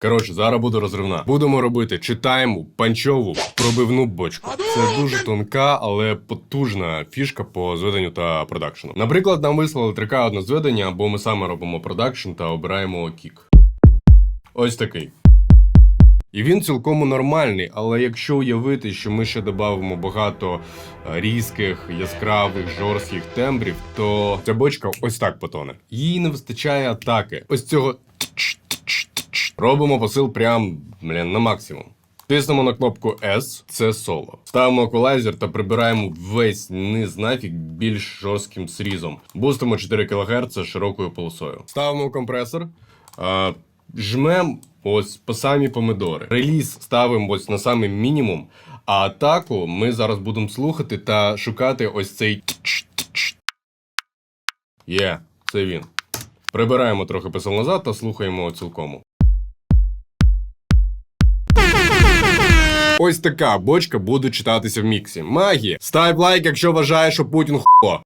Коротше, зараз буде розривна. Будемо робити читаємо панчову пробивну бочку. Це дуже тонка, але потужна фішка по зведенню та продакшену. Наприклад, нам вислали трика одне зведення, або ми саме робимо продакшн та обираємо кік. Ось такий. І він цілком нормальний, але якщо уявити, що ми ще додамо багато е, різких, яскравих, жорстких тембрів, то ця бочка ось так потоне. Їй не вистачає атаки. Ось цього робимо посил прям блін, на максимум. Тиснемо на кнопку S, це соло. Ставимо еквалайзер та прибираємо весь низ нафіг більш жорстким срізом. Бустимо 4 кГц широкою полосою. Ставимо компресор. А, жмем ось по самі помидори. Реліз ставимо ось на самий мінімум, а атаку ми зараз будемо слухати та шукати ось цей. Є, це він. Прибираємо трохи писал назад та слухаємо цілком. Ось така бочка буде читатися в міксі. Магія. Став лайк, якщо вважаєш, що Путін хо.